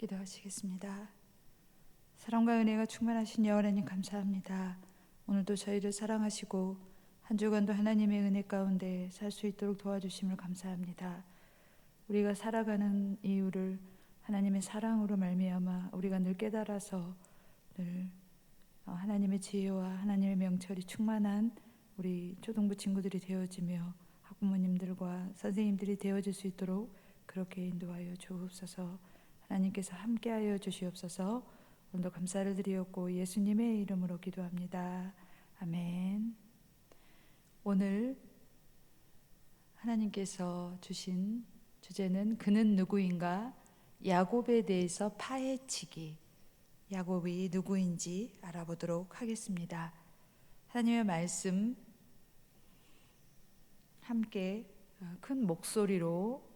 기도하시겠습니다. 사랑과 은혜가 충만하신 여호와님 감사합니다. 오늘도 저희를 사랑하시고 한 주간도 하나님의 은혜 가운데 살 수 있도록 도와주심을 감사합니다. 우리가 살아가는 이유를 하나님의 사랑으로 말미암아 우리가 늘 깨달아서 늘 어, 하나님의 지혜와 하나님의 명철이 충만한 우리 초등부 친구들이 되어지며 학부모님들과 선생님들이 되어질 수 있도록 그렇게 인도하여 주옵소서. 하나님께서 함께하여 주시옵소서. 오늘도 감사를 드리었고 예수님의 이름으로 기도합니다. 아멘. 오늘 하나님께서 주신 주제는 그는 누구인가? 야곱에 대해서 파헤치기. 야곱이 누구인지 알아보도록 하겠습니다. 하나님의 말씀 함께 어, 큰 목소리로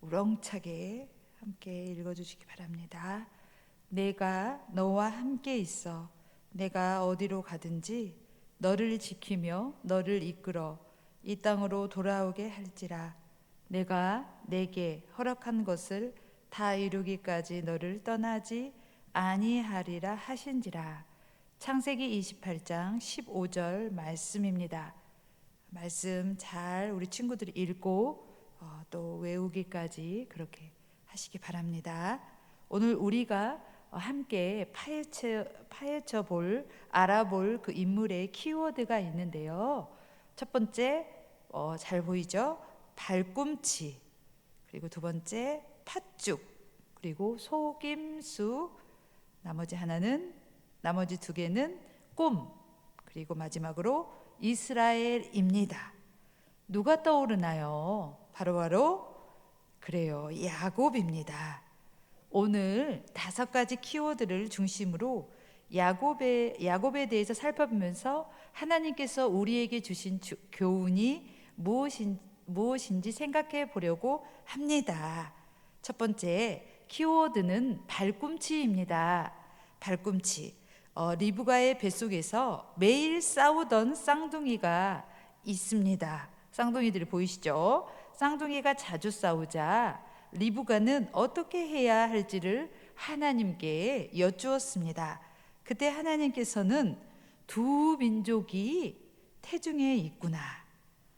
우렁차게 함께 읽어주시기 바랍니다. 내가 너와 함께 있어 내가 어디로 가든지 너를 지키며 너를 이끌어 이 땅으로 돌아오게 할지라 내가 내게 허락한 것을 다 이루기까지 너를 떠나지 아니하리라 하신지라 창세기 28장 15절 말씀입니다. 말씀 잘 우리 친구들이 읽고 어, 또 외우기까지 그렇게 하시기 바랍니다. 오늘 우리가 함께 파헤쳐, 파헤쳐 볼, 알아볼 그 인물의 키워드가 있는데요. 첫 번째, 어, 잘 보이죠? 발꿈치. 그리고 두 번째, 팥죽. 그리고 속임수. 나머지 하나는, 나머지 두 개는 꿈. 그리고 마지막으로 이스라엘입니다. 누가 떠오르나요? 바로바로 바로 그래요. 야곱입니다. 오늘 다섯 가지 키워드를 중심으로 야곱에, 야곱에 대해서 살펴보면서 하나님께서 우리에게 주신 주, 교훈이 무엇인, 무엇인지 생각해 보려고 합니다. 첫 번째, 키워드는 발꿈치입니다. 발꿈치. 어, 리브가의 뱃속에서 매일 싸우던 쌍둥이가 있습니다. 쌍둥이들이 보이시죠? 쌍둥이가 자주 싸우자 리브가는 어떻게 해야 할지를 하나님께 여쭈었습니다. 그때 하나님께서는 두 민족이 태중에 있구나.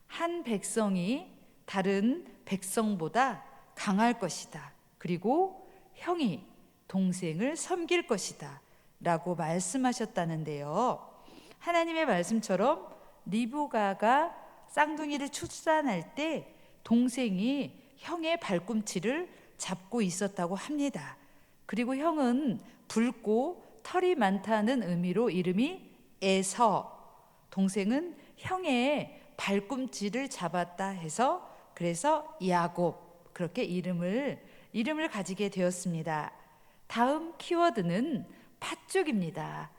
한 백성이 다른 백성보다 강할 것이다. 그리고 형이 동생을 섬길 것이다. 라고 말씀하셨다는데요. 하나님의 말씀처럼 리브가가 쌍둥이를 출산할 때 동생이 형의 발꿈치를 잡고 있었다고 합니다. 그리고 형은 붉고 털이 많다는 의미로 이름이 에서, 동생은 형의 발꿈치를 잡았다 해서 그래서 야곱 그렇게 이름을 이름을 가지게 되었습니다. 다음 키워드는 팥죽입니다.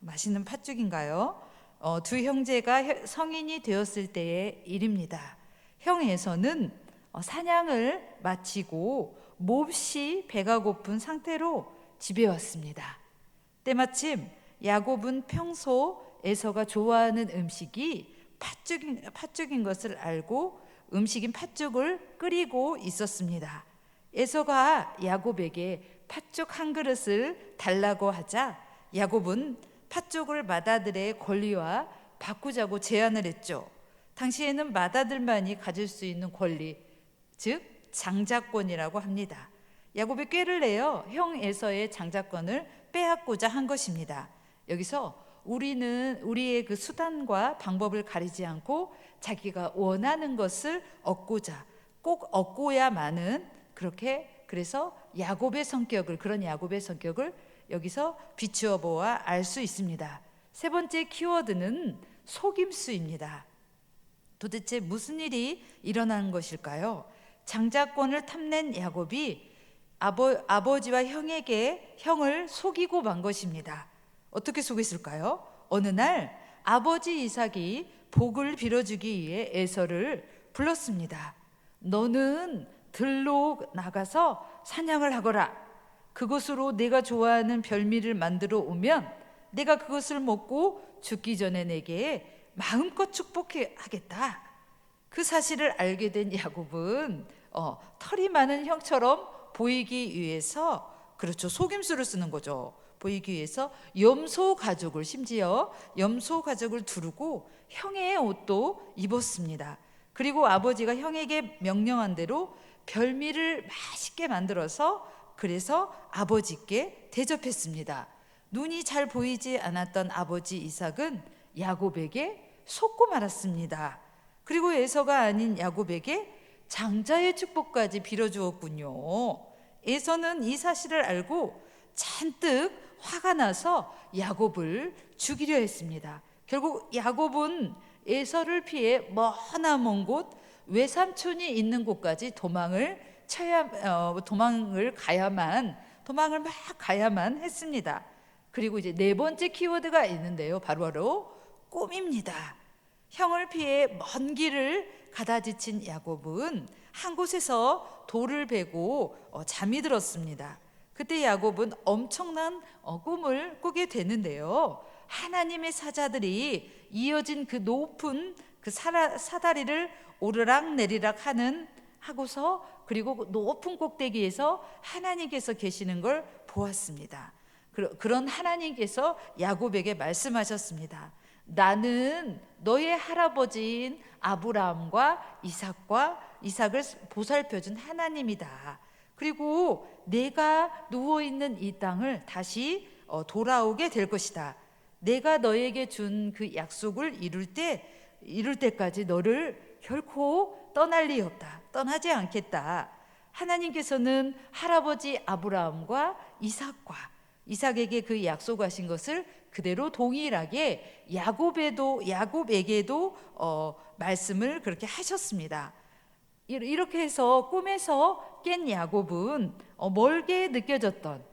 맛있는 팥죽인가요? 어, 두 형제가 성인이 되었을 때의 일입니다. 형에서는 어, 사냥을 마치고 몹시 배가 고픈 상태로 집에 왔습니다. 때마침 야곱은 평소 에서가 좋아하는 음식이 팥죽인, 팥죽인 것을 알고 음식인 팥죽을 끓이고 있었습니다. 에서가 야곱에게 팥죽 한 그릇을 달라고 하자 야곱은 팥죽을 맏아들의 권리와 바꾸자고 제안을 했죠. 당시에는 맏아들만이 가질 수 있는 권리, 즉 장자권이라고 합니다. 야곱이 꾀를 내어 형 에서의 장자권을 빼앗고자 한 것입니다. 여기서 우리는 우리의 그 수단과 방법을 가리지 않고 자기가 원하는 것을 얻고자 꼭 얻고야만은 그렇게 그래서 야곱의 성격을 그런 야곱의 성격을 여기서 비추어 보아 알 수 있습니다. 세 번째 키워드는 속임수입니다. 도대체 무슨 일이 일어난 것일까요? 장자권을 탐낸 야곱이 아버, 아버지와 형에게 형을 속이고 만 것입니다. 어떻게 속였을까요? 어느 날 아버지 이삭이 복을 빌어주기 위해 에서를 불렀습니다. 너는 들로 나가서 사냥을 하거라. 그것으로 내가 좋아하는 별미를 만들어 오면 내가 그것을 먹고 죽기 전에 내게 마음껏 축복하겠다. 그 사실을 알게 된 야곱은 어, 털이 많은 형처럼 보이기 위해서 그렇죠. 속임수를 쓰는 거죠. 보이기 위해서 염소 가죽을 심지어 염소 가죽을 두르고 형의 옷도 입었습니다. 그리고 아버지가 형에게 명령한 대로 별미를 맛있게 만들어서 그래서 아버지께 대접했습니다. 눈이 잘 보이지 않았던 아버지 이삭은 야곱에게 속고 말았습니다. 그리고 에서가 아닌 야곱에게 장자의 축복까지 빌어주었군요. 에서는 이 사실을 알고 잔뜩 화가 나서 야곱을 죽이려 했습니다. 결국 야곱은 에서를 피해 머나먼 곳 외삼촌이 있는 곳까지 도망을 쳐야 어, 도망을 가야만 도망을 막 가야만 했습니다. 그리고 이제 네 번째 키워드가 있는데요. 바로 바로 꿈입니다. 형을 피해 먼 길을 가다 지친 야곱은 한 곳에서 돌을 베고 어, 잠이 들었습니다. 그때 야곱은 엄청난 어, 꿈을 꾸게 되는데요. 하나님의 사자들이 이어진 그 높은 그 사다리를 오르락 내리락 하는 하고서 그리고 그 높은 꼭대기에서 하나님께서 계시는 걸 보았습니다. 그런 하나님께서 야곱에게 말씀하셨습니다. 나는 너의 할아버지인 아브라함과 이삭과 이삭을 보살펴 준 하나님이다. 그리고 내가 누워 있는 이 땅을 다시 어, 돌아오게 될 것이다. 내가 너에게 준 그 약속을 이룰 때 이룰 때까지 너를 결코 떠날 리 없다. 떠나지 않겠다. 하나님께서는 할아버지 아브라함과 이삭과 이삭에게 그 약속하신 것을 그대로 동일하게 야곱에도 야곱에게도 어, 말씀을 그렇게 하셨습니다. 이- 이렇게 해서 꿈에서 깬 야곱은 어, 멀게 느껴졌던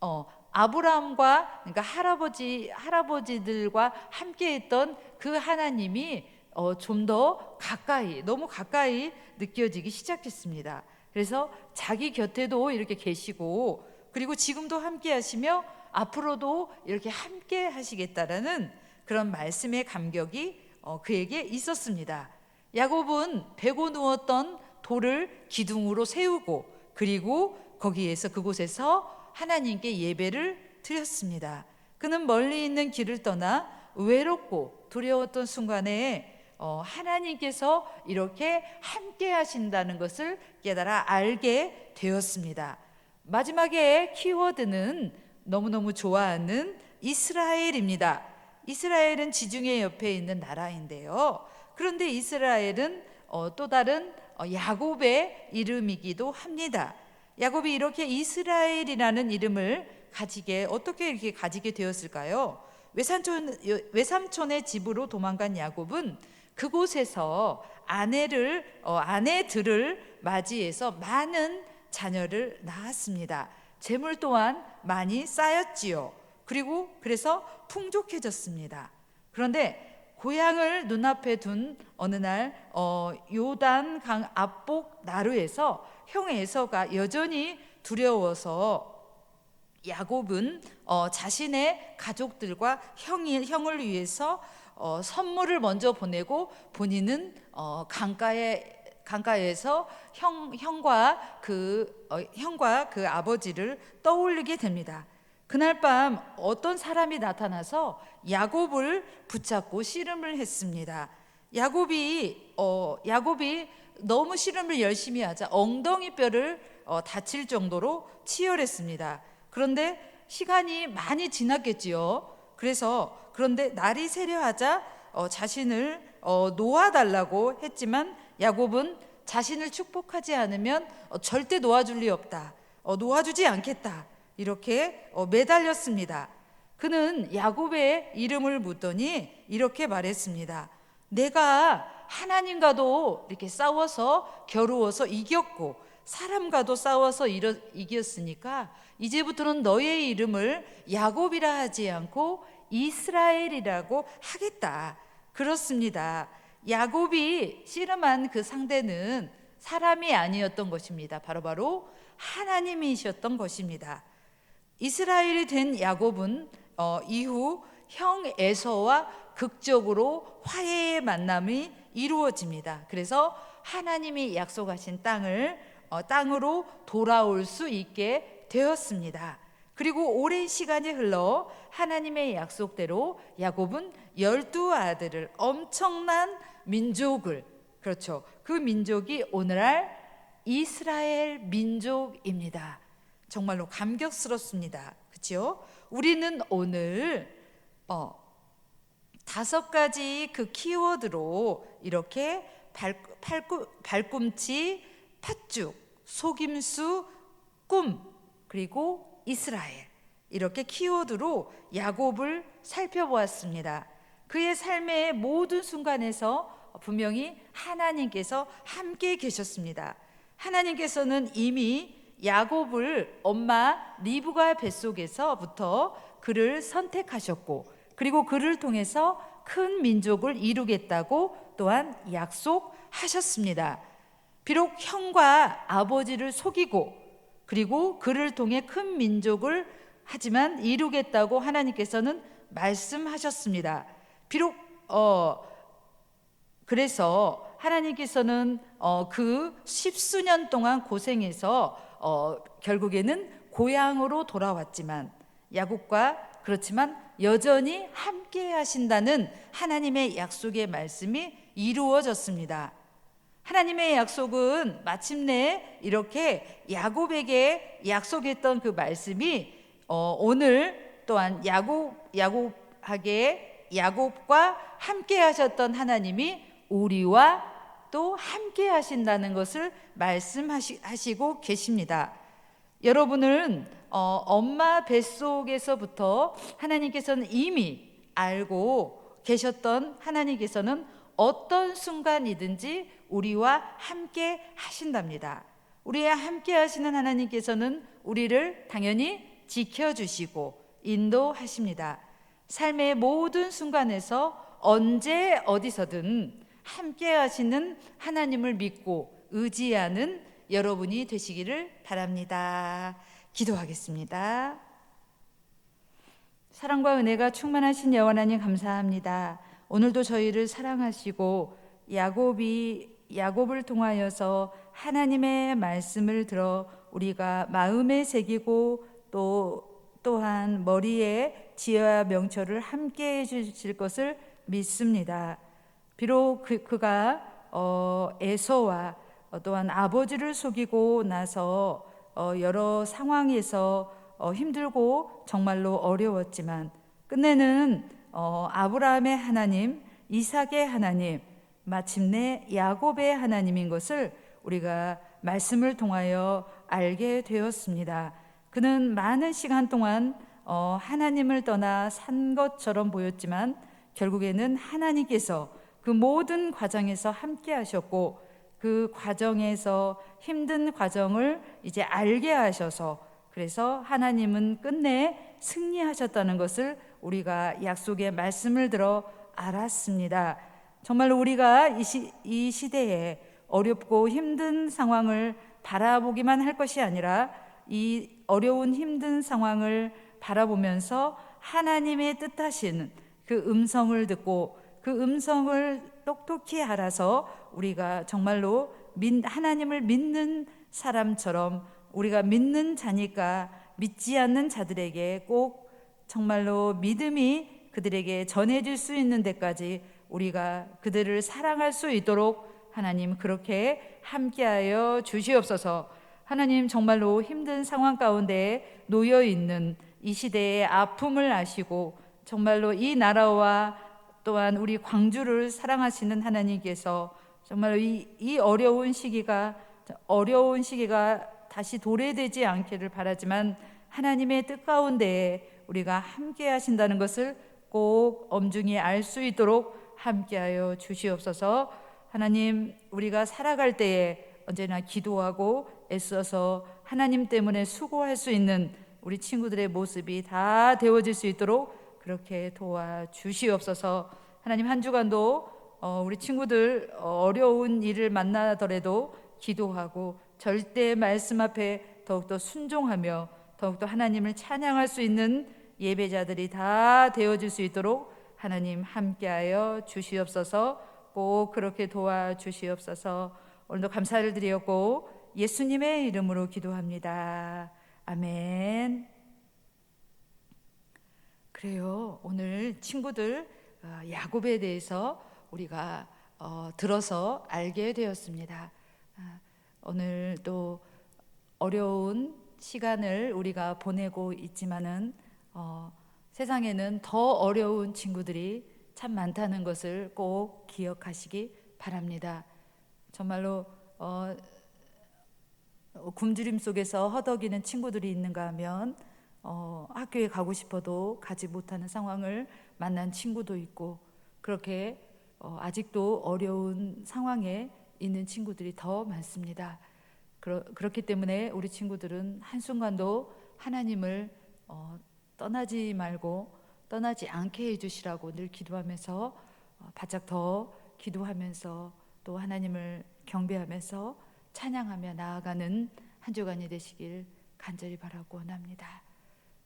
어, 아브라함과 그러니까 할아버지 할아버지들과 함께했던 그 하나님이 어, 좀 더 가까이 너무 가까이 느껴지기 시작했습니다. 그래서 자기 곁에도 이렇게 계시고 그리고 지금도 함께 하시며 앞으로도 이렇게 함께 하시겠다라는 그런 말씀의 감격이 어, 그에게 있었습니다. 야곱은 베고 누웠던 돌을 기둥으로 세우고 그리고 거기에서 그곳에서 하나님께 예배를 드렸습니다. 그는 멀리 있는 길을 떠나 외롭고 두려웠던 순간에 어, 하나님께서 이렇게 함께 하신다는 것을 깨달아 알게 되었습니다. 마지막에 키워드는 너무너무 좋아하는 이스라엘입니다. 이스라엘은 지중해 옆에 있는 나라인데요. 그런데 이스라엘은 어, 또 다른 어, 야곱의 이름이기도 합니다. 야곱이 이렇게 이스라엘이라는 이름을 가지게 어떻게 이렇게 가지게 되었을까요? 외삼촌 외삼촌의 집으로 도망간 야곱은 그곳에서 아내를 어, 아내들을 맞이해서 많은 자녀를 낳았습니다. 재물 또한 많이 쌓였지요. 그리고 그래서 풍족해졌습니다. 그런데 고향을 눈앞에 둔 어느 날 어, 요단 강 앞복 나루에서 형 에서가 여전히 두려워서 야곱은 어, 자신의 가족들과 형이, 형을 위해서 어, 선물을 먼저 보내고 본인은 어, 강가에 강가에서 형 형과 그 어, 형과 그 아버지를 떠올리게 됩니다. 그날 밤 어떤 사람이 나타나서 야곱을 붙잡고 씨름을 했습니다. 야곱이 어, 야곱이 너무 씨름을 열심히 하자 엉덩이 뼈를 어, 다칠 정도로 치열했습니다. 그런데 시간이 많이 지났겠지요. 그래서 그런데 날이 세려하자 어, 자신을 어, 놓아달라고 했지만 야곱은 자신을 축복하지 않으면 어, 절대 놓아줄 리 없다. 어, 놓아주지 않겠다. 이렇게 어, 매달렸습니다. 그는 야곱의 이름을 묻더니 이렇게 말했습니다. 내가 하나님과도 이렇게 싸워서 겨루어서 이겼고 사람과도 싸워서 이겼으니까 이제부터는 너의 이름을 야곱이라 하지 않고 이스라엘이라고 하겠다. 그렇습니다. 야곱이 씨름한 그 상대는 사람이 아니었던 것입니다. 바로 바로 하나님이셨던 것입니다. 이스라엘이 된 야곱은 어, 이후 형 에서와 극적으로 화해의 만남이 이루어집니다. 그래서 하나님이 약속하신 땅을 어, 땅으로 돌아올 수 있게 되었습니다. 그리고 오랜 시간이 흘러 하나님의 약속대로 야곱은 열두 아들을 엄청난 민족을 그렇죠. 그 민족이 오늘날 이스라엘 민족입니다. 정말로 감격스럽습니다. 그렇죠? 우리는 오늘 어, 다섯 가지 그 키워드로 이렇게 발, 팔꿈, 발꿈치, 팥죽, 속임수, 꿈, 그리고 이스라엘 이렇게 키워드로 야곱을 살펴보았습니다. 그의 삶의 모든 순간에서 분명히 하나님께서 함께 계셨습니다. 하나님께서는 이미 야곱을 엄마 리브가 뱃속에서부터 그를 선택하셨고 그리고 그를 통해서 큰 민족을 이루겠다고 또한 약속하셨습니다. 비록 형과 아버지를 속이고 그리고 그를 통해 큰 민족을 하지만 이루겠다고 하나님께서는 말씀하셨습니다. 비록 어 그래서 하나님께서는 어, 그 십수년 동안 고생해서 어, 결국에는 고향으로 돌아왔지만 야곱과 그렇지만 여전히 함께 하신다는 하나님의 약속의 말씀이 이루어졌습니다. 하나님의 약속은 마침내 이렇게 야곱에게 약속했던 그 말씀이 어, 오늘 또한 야곱 야곱에게 야곱과 함께 하셨던 하나님이 우리와 또 함께 하신다는 것을 말씀하시고 계십니다. 여러분은 어, 엄마 뱃속에서부터 하나님께서는 이미 알고 계셨던 하나님께서는 어떤 순간이든지 우리와 함께 하신답니다. 우리와 함께 하시는 하나님께서는 우리를 당연히 지켜주시고 인도하십니다. 삶의 모든 순간에서 언제 어디서든 함께 하시는 하나님을 믿고 의지하는 여러분이 되시기를 바랍니다. 기도하겠습니다. 사랑과 은혜가 충만하신 여호와 하나님 감사합니다. 오늘도 저희를 사랑하시고 야곱이 야곱을 통하여서 하나님의 말씀을 들어 우리가 마음에 새기고 또 또한 머리에 지혜와 명철을 함께 해 주실 것을 믿습니다. 비록 그, 그가 어, 에서와 또한 아버지를 속이고 나서 어, 여러 상황에서 어, 힘들고 정말로 어려웠지만 끝내는 어, 아브라함의 하나님, 이삭의 하나님, 마침내 야곱의 하나님인 것을 우리가 말씀을 통하여 알게 되었습니다. 그는 많은 시간 동안 어, 하나님을 떠나 산 것처럼 보였지만 결국에는 하나님께서 그 모든 과정에서 함께 하셨고 그 과정에서 힘든 과정을 이제 알게 하셔서 그래서 하나님은 끝내 승리하셨다는 것을 우리가 약속의 말씀을 들어 알았습니다. 정말로 우리가 이, 시, 이 시대에 어렵고 힘든 상황을 바라보기만 할 것이 아니라 이 어려운 힘든 상황을 바라보면서 하나님의 뜻하신 그 음성을 듣고 그 음성을 똑똑히 알아서 우리가 정말로 하나님을 믿는 사람처럼 우리가 믿는 자니까 믿지 않는 자들에게 꼭 정말로 믿음이 그들에게 전해질 수 있는 데까지 우리가 그들을 사랑할 수 있도록 하나님 그렇게 함께하여 주시옵소서. 하나님 정말로 힘든 상황 가운데 놓여 있는 이 시대의 아픔을 아시고 정말로 이 나라와 또한 우리 광주를 사랑하시는 하나님께서 정말 이, 이 어려운 시기가 어려운 시기가 다시 도래되지 않기를 바라지만 하나님의 뜻 가운데 우리가 함께 하신다는 것을 꼭 엄중히 알 수 있도록 함께하여 주시옵소서. 하나님, 우리가 살아갈 때에 언제나 기도하고 애써서 하나님 때문에 수고할 수 있는 우리 친구들의 모습이 다 되어질 수 있도록 그렇게 도와 주시옵소서. 하나님 한 주간도 어, 우리 친구들 어, 어려운 일을 만나더라도 기도하고 절대 말씀 앞에 더욱더 순종하며 더욱더 하나님을 찬양할 수 있는 예배자들이 다 되어질 수 있도록 하나님 함께하여 주시옵소서 꼭 그렇게 도와 주시옵소서 오늘도 감사를 드리었고 예수님의 이름으로 기도합니다. 아멘. 그래요. 오늘 친구들 어, 야곱에 대해서 우리가 어, 들어서 알게 되었습니다. 아, 오늘 또 어려운 시간을 우리가 보내고 있지만은 어, 세상에는 더 어려운 친구들이 참 많다는 것을 꼭 기억하시기 바랍니다. 정말로 어, 어, 굶주림 속에서 허덕이는 친구들이 있는가 하면 어, 학교에 가고 싶어도 가지 못하는 상황을 만난 친구도 있고 그렇게 어, 아직도 어려운 상황에 있는 친구들이 더 많습니다. 그렇기 때문에 우리 친구들은 한순간도 하나님을 어, 떠나지 말고 떠나지 않게 해주시라고 늘 기도하면서 어, 바짝 더 기도하면서 또 하나님을 경배하면서 찬양하며 나아가는 한 주간이 되시길 간절히 바라고 원합니다.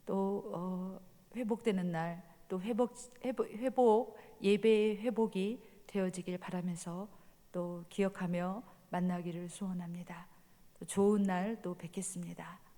또 어, 회복되는 날, 또 회복, 회복, 회복 예배의 회복이 되어지길 바라면서 또 기억하며 만나기를 소원합니다. 또 좋은 날 또 뵙겠습니다.